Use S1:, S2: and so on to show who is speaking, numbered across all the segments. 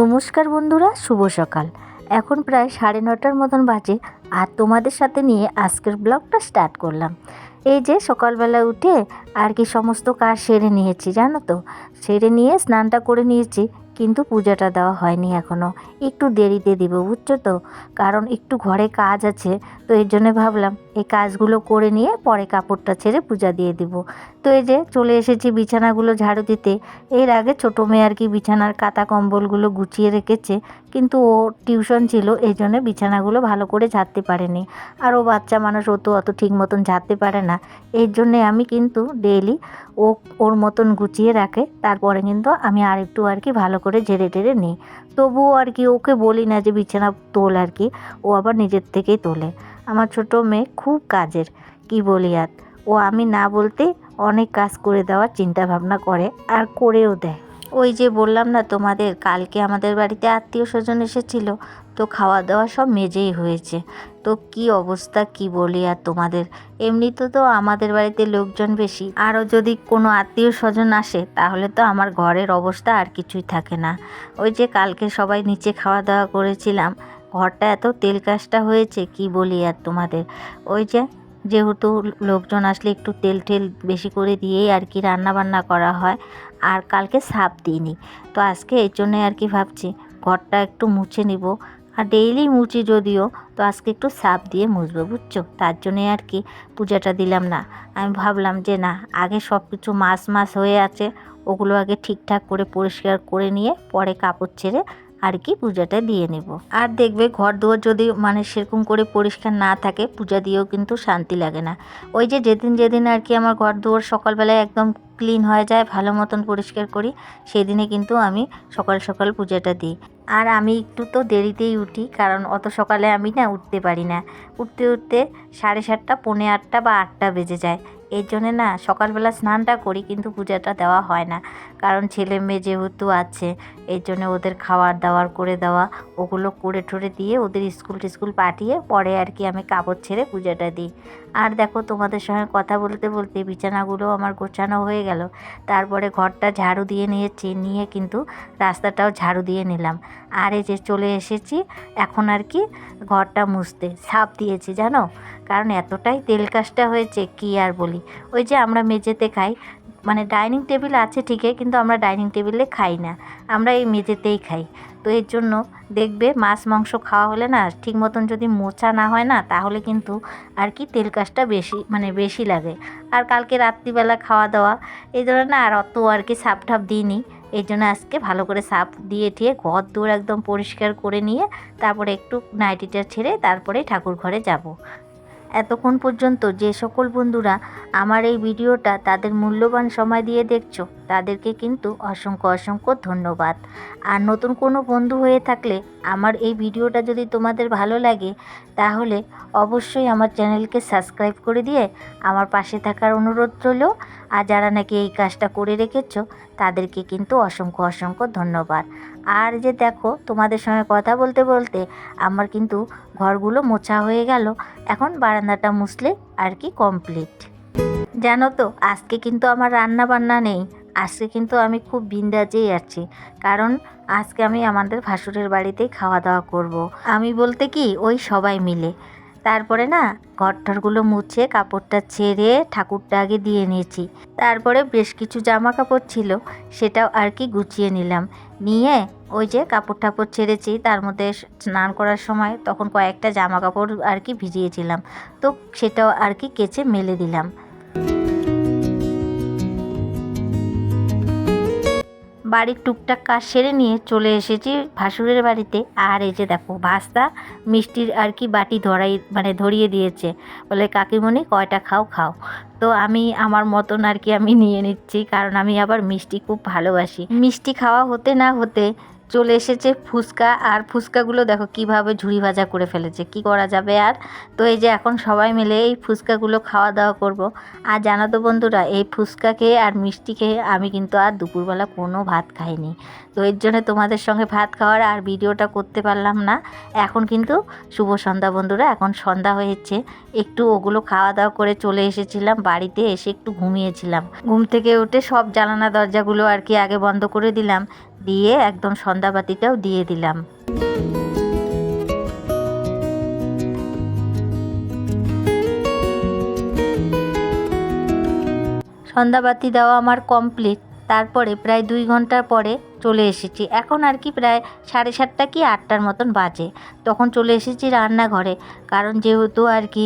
S1: নমস্কার বন্ধুরা, শুভ সকাল। এখন প্রায় সাড়ে নটার মতন বাজে আর তোমাদের সাথে নিয়ে আজকের ব্লগটা স্টার্ট করলাম। এই যে সকালবেলা উঠে আর কি সমস্ত কাজ সেরে নিয়েছি, জানো তো? সেরে নিয়ে স্নানটা করে নিয়েছি। কিন্তু পূজাটা দেওয়া হয়নি এখনও একটু দেরিতে দিব, বুঝছ তো? কারণ একটু ঘরে কাজ আছে, তো এর জন্য ভাবলাম এই কাজগুলো করে নিয়ে পরে কাপড়টা ছেড়ে পূজা দিয়ে দিব। তো এই যে চলে এসেছি বিছানাগুলো ঝাড়ু দিতে। এর আগে ছোটো মেয়ে আর কি বিছানার কাতা কম্বলগুলো গুছিয়ে রেখেছে। কিন্তু ও টিউশন ছিল, এই জন্য বিছানাগুলো ভালো করে ঝাড়তে পারেনি। আর ও বাচ্চা মানুষ, ও তো অত ঠিক মতন ঝাড়তে পারে না। এর জন্যে আমি কিন্তু ডেইলি ও, ওর মতন গুছিয়ে রাখে। তারপরে কিন্তু আমি আর একটু আর কি ভালো করে ঝেড়ে টেড়ে নিই। তবুও আর কি ওকে বলি না যে বিছানা তোল আর কি, ও আবার নিজের থেকেই তোলে। আমার ছোটো মেয়ে খুব কাজের, কি বলি আর। ও আমি না বলতে অনেক কাজ করে দেওয়ার চিন্তা ভাবনা করে আর করেও দেয়। ওই যে বললাম না তোমাদের, কালকে আমাদের বাড়িতে আত্মীয় স্বজন এসেছিল, তো খাওয়া দাওয়া সব মেজেই হয়েছে। তো কি অবস্থা, কি বলি আর তোমাদের? এমনিতে তো আমাদের বাড়িতে লোকজন বেশি। আরও যদি কোনো আত্মীয় স্বজন আসে, তাহলে তো আমার ঘরের অবস্থা আর কিছুই থাকে না। ওই যে কালকে সবাই নিচে খাওয়া দাওয়া করেছিলাম, ঘরটা এত তেল কাজটা হয়েছে, কি বলি আর তোমাদের? ওই যে যেহেতু লোকজন আসলে একটু তেল টেল বেশি করে দিয়েই আর কি রান্না বান্না করা হয়, আর কালকে সাপ দিইনি। তো আজকে এই জন্যে আর কি ভাবছি, ঘরটা একটু মুছে নিব। আর ডেইলি মুছি যদিও, তো আজকে একটু সাপ দিয়ে মুছবো, বুঝছ? তার জন্যে আর কি পূজাটা দিলাম না। আমি ভাবলাম যে না, আগে সব কিছু মাছ মাছ হয়ে আছে, ওগুলো আগে ঠিকঠাক করে পরিষ্কার করে নিয়ে পরে কাপড় ছেড়ে আর কি পূজাটা দিয়ে নেব। আর দেখবে ঘর দুয়ার যদি মানে সেরকম করে পরিষ্কার না থাকে, পূজা দিয়েও কিন্তু শান্তি লাগে না। ওই যে যেদিন যেদিন আর কি আমার ঘর দুয়ার সকালবেলায় একদম ক্লিন হয়ে যায়, ভালো মতন পরিষ্কার করি, সেদিনে কিন্তু আমি সকাল সকাল পূজাটা দিই। আর আমি একটু তো দেরিতেই উঠি, কারণ অত সকালে আমি না উঠতে পারি না। উঠতে উঠতে সাড়ে সাতটা, পৌনে আটটা বা আটটা বেজে যায়। এর জন্যে না সকালবেলা স্নানটা করি, কিন্তু পূজাটা দেওয়া হয় না। কারণ ছেলে মেয়ে যেহেতু আছে, এর জন্য ওদের খাওয়ার দাওয়ার করে দেওয়া, ওগুলো করে ঠরে দিয়ে ওদের স্কুল টিস্কুল পাঠিয়ে পরে আর কি আমি কাপড় ছেড়ে পূজাটা দিই। আর দেখো তোমাদের সঙ্গে কথা বলতে বলতে বিছানাগুলো আমার গোছানো হয়ে গেল। তারপরে ঘরটা ঝাড়ু দিয়ে নিয়েছি, নিয়ে কিন্তু রাস্তাটাও ঝাড়ু দিয়ে নিলাম। আর এই যে চলে এসেছি, এখন আর কি ঘরটা মুছতে সাপ দিয়েছি, জানো? কারণ এতটাই তেল কাজটা হয়েছে, কি আর বলি? ওই যে আমরা মেঝেতে খাই মানে ডাইনিং টেবিল আছে ঠিকই, কিন্তু আমরা ডাইনিং টেবিলে খাই না। আমরা এই মেঝেতেই খাই। তো এর জন্য দেখবে মাছ, মাংস খাওয়া হলে না ঠিক মতন যদি মোছা না হয় না, তাহলে কিন্তু আর কি তেল কাজটা বেশি মানে বেশি লাগে। আর কালকে রাত্রিবেলা খাওয়া দাওয়া এই জন্য না আর অত আর কি সাপ ঠাপ দিইনি। এই জন্য আজকে ভালো করে সাপ দিয়ে ঠিয়ে ঘর দূর একদম পরিষ্কার করে নিয়ে, তারপরে একটু নাইটিটা ছেড়ে তারপরে ঠাকুর ঘরে যাব। এতক্ষণ পর্যন্ত যে সকল বন্ধুরা আমার এই ভিডিওটা তাদের মূল্যবান সময় দিয়ে দেখছ তাদেরকে কিন্তু অসংখ্য অসংখ্য ধন্যবাদ। আর নতুন কোনো বন্ধু হয়ে থাকলে আমার এই ভিডিওটা যদি তোমাদের ভালো লাগে, তাহলে অবশ্যই আমার চ্যানেলকে সাবস্ক্রাইব করে দিয়ে আমার পাশে থাকার অনুরোধ রইল। আর যারা নাকি এই কাজটা করে রেখেছো, তাদেরকে কিন্তু অসংখ্য অসংখ্য ধন্যবাদ। আর যে দেখো, তোমাদের সঙ্গে কথা বলতে বলতে আমার কিন্তু ঘরগুলো মোছা হয়ে গেল। এখন বারান্দাটা মুছলে আর কি কমপ্লিট জানো তো, আজকে কিন্তু আমার রান্না বান্না নেই। আজকে কিন্তু আমি খুব বিন্দাজেই আছি। কারণ আজকে আমি আমাদের ভাসুরের বাড়িতেই খাওয়া দাওয়া করব। আমি বলতে কি, ওই সবাই মিলে। তারপরে না, ঘরটরগুলো মুছে কাপড়টা ছেড়ে ঠাকুরটা আগে দিয়ে নিয়েছি। তারপরে বেশ কিছু জামা কাপড় ছিল, সেটাও আর কি গুছিয়ে নিলাম। নিয়ে ওই যে কাপড় টাপড় ছেড়েছি, তার মধ্যে স্নান করার সময় তখন কয়েকটা জামা কাপড় আর কি ভিজিয়েছিলাম। তো সেটাও আর কি কেচে মেলে দিলাম। বাড়ির টুকটাক কাজ সেরে নিয়ে চলে এসেছি ভাসুরের বাড়িতে। আর এই যে দেখো, ভাস্তা মিষ্টির আর কি বাটি ধরাই মানে ধরিয়ে দিয়েছে। বলে, কাকিমণি, কয়টা খাও খাও। তো আমি, আমার মতন আর কি আমি নিয়ে নিচ্ছি, কারণ আমি আবার মিষ্টি খুব ভালোবাসি। মিষ্টি খাওয়া হতে না হতে চলে এসেছে ফুচকা, আর ফুচকাগুলো দেখো কীভাবে ঝুড়ি ভাজা করে ফেলেছে, কি করা যাবে আর? তো এই যে এখন সবাই মিলে এই ফুচকাগুলো খাওয়া দাওয়া করব। আর জানো তো বন্ধুরা, এই ফুচকা খেয়ে আর মিষ্টি খেয়ে আমি কিন্তু আর দুপুরবেলা কোনো ভাত খাইনি। তো এর জন্য তোমাদের সঙ্গে ভাত খাওয়ার আর ভিডিওটা করতে পারলাম না। এখন কিন্তু শুভ সন্ধ্যা বন্ধুরা, এখন সন্ধ্যা হয়েছে। একটু ওগুলো খাওয়া দাওয়া করে চলে এসেছিলাম, বাড়িতে এসে একটু ঘুমিয়েছিলাম। ঘুম থেকে উঠে সব জানালা দরজাগুলো আর কি আগে বন্ধ করে দিলাম, দিয়ে একদম সন্ধ্যাবাতিটাও দিয়ে দিলাম। সন্ধ্যাবাতি দেওয়া আমার কমপ্লিট তারপরে প্রায় দুই ঘণ্টার পরে চলে এসেছি। এখন আর কি প্রায় সাড়ে সাতটা কি আটটার মতন বাজে। তখন চলে এসেছি রান্নাঘরে। কারণ যেহেতু আর কি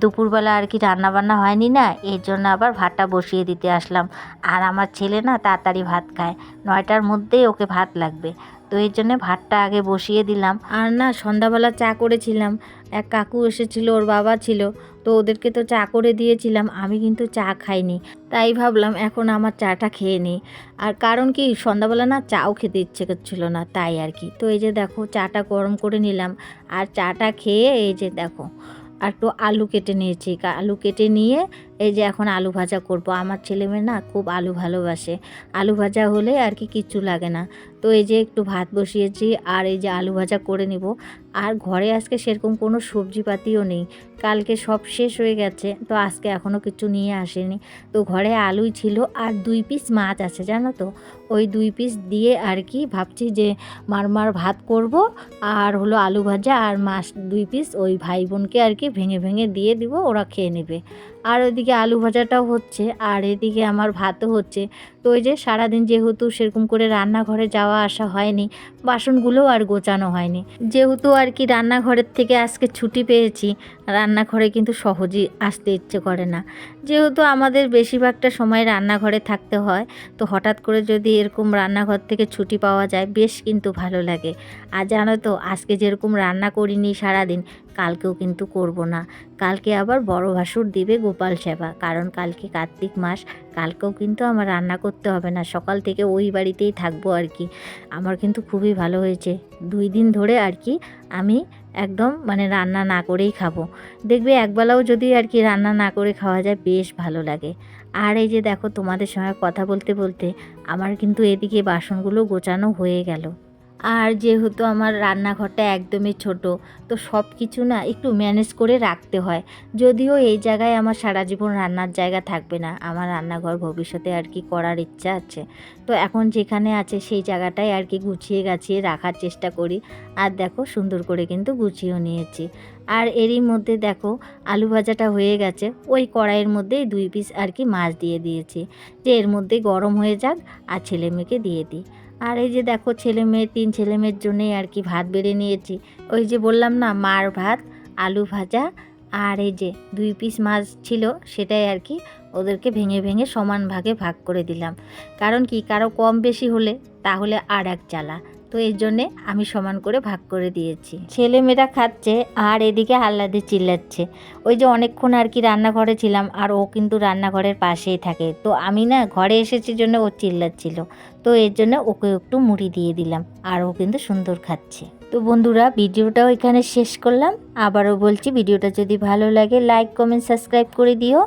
S1: দুপুরবেলা আর কি রান্না বান্না হয়নি না, এর জন্য আবার ভাতটা বসিয়ে দিতে আসলাম। আর আমার ছেলে না তাড়াতাড়ি ভাত খায়। নয়টার মধ্যেই ওকে ভাত লাগবে। তো এর জন্যে ভাতটা আগে বসিয়ে দিলাম। আর না, সন্ধ্যাবেলা চা করেছিলাম। এক কাকু এসেছিল, ওর বাবা ছিল। তো ওদেরকে তো চা করে দিয়েছিলাম, আমি কিন্তু চা খাইনি। তাই ভাবলাম এখন আমার চাটা খেয়ে নিই। আর কারণ কি, সন্ধ্যাবেলা না চাও খেতে ইচ্ছে করছিল না, তাই আর কি। তো এই যে দেখো, চাটা গরম করে নিলাম। আর চাটা খেয়ে এই যে দেখো, আর একটু আলু কেটে নিয়েছি। আলু কেটে নিয়ে এই যে এখন আলু ভাজা করব। আমার ছেলে মেয়ে না খুব আলু ভালোবাসে। আলু ভাজা হলে আর কি কিচ্ছু লাগে না। তো এই যে একটু ভাত বসিয়েছি আর এই যে আলু ভাজা করে নিব। আর ঘরে আজকে সেরকম কোনো সবজিপাতিও নেই। কালকে সব শেষ হয়ে গেছে। তো আজকে এখনও কিছু নিয়ে আসেনি। তো ঘরে আলুই ছিল আর দুই পিস মাছ আছে, জানো তো? ওই দুই পিস দিয়ে আর কি ভাবছি যে মারমার ভাত করব আর হলো আলু ভাজা আর মাছ দুই পিস ওই ভাই বোনকে আর কি ভেঙে ভেঙে দিয়ে দিব, ওরা খেয়ে নেবে। আর ওইদিকে আলু ভাজাটাও হচ্ছে আর এদিকে আমার ভাতও হচ্ছে। ওই যে সারাদিন যেহেতু সেরকম করে রান্নাঘরে যাওয়া আসা হয়নি, বাসনগুলোও আর গোছানো হয়নি। যেহেতু আর কি রান্নাঘরের থেকে আজকে ছুটি পেয়েছি, রান্নাঘরে কিন্তু সহজেই আসতে ইচ্ছে করে না। যেহেতু আমাদের বেশিরভাগটা সময় রান্নাঘরে থাকতে হয়, তো হঠাৎ করে যদি এরকম রান্নাঘর থেকে ছুটি পাওয়া যায়, বেশ কিন্তু ভালো লাগে। আর জানো তো, আজকে যেরকম রান্না করিনি সারাদিন, কালকেও কিন্তু করব না। কালকে আবার বড় ভাসুর দিবে গোপাল সেবা, কারণ কালকে কার্তিক মাস কালকেও কিন্তু আমার রান্না করতে হবে না। সকাল থেকে ওই বাড়িতেই থাকব আর কি। আমার কিন্তু খুবই ভালো হয়েছে। দুই দিন ধরে আর কি আমি একদম মানে রান্না না করেই খাব। দেখবে একবেলাও যদি আর কি রান্না না করে খাওয়া যায় বেশ ভালো লাগে। আর এই যে দেখো তোমাদের সঙ্গে কথা বলতে বলতে আমার কিন্তু এদিকে বাসনগুলো গোছানো হয়ে গেল। আর যেহেতু আমার রান্নাঘরটা একদমই ছোট, তো সব কিছু না একটু ম্যানেজ করে রাখতে হয়। যদিও এই জায়গায় আমার সারা জীবন রান্নার জায়গা থাকবে না, আমার রান্নাঘর ভবিষ্যতে আর কি করার ইচ্ছা আছে। তো এখন যেখানে আছে সেই জায়গাটাই আর কি গুছিয়ে গাছিয়ে রাখার চেষ্টা করি, আর দেখো সুন্দর করে কিন্তু গুছিয়েও নিয়েছি। আর এরই মধ্যে দেখো আলু ভাজাটা হয়ে গেছে, ওই কড়াইয়ের মধ্যেই দুই পিস আর কি মাছ দিয়ে দিয়েছি। যে এর মধ্যে গরম হয়ে যাক আর ছেলে মেয়েকে দিয়ে দিই। আর এই যে দেখো ছেলে মেয়ে, তিন ছেলে মেয়ের জন্যেই আর কি ভাত বেড়ে নিয়েছি। ওই যে বললাম না, মার ভাত, আলু ভাজা আর এই যে দুই পিস মাছ ছিল, সেটাই আর কি ওদেরকে ভেঙে ভেঙে সমান ভাগে ভাগ করে দিলাম। কারণ কি, কারও কম বেশি হলে তাহলে আর এক জ্বালা। তো এই জন্যে আমি সমান করে ভাগ করে দিয়েছি। ছেলে মেয়েরা খাচ্ছে আর এদিকে আহ্লাদে চিল্লাচ্ছে। ওই যে অনেকক্ষণ আর কি রান্নাঘরে ছিলাম আর ও কিন্তু রান্নাঘরের পাশেই থাকে। তো আমি না ঘরে এসেছি জন্য ও চিল্লাচ্ছিল। তো এর জন্য ওকে একটু মুড়ি দিয়ে দিলাম আর ও কিন্তু সুন্দর খাচ্ছে। তো বন্ধুরা, ভিডিওটাও এখানে শেষ করলাম। আবারও বলছি, ভিডিওটা যদি ভালো লাগে লাইক কমেন্ট সাবস্ক্রাইব করে দিও।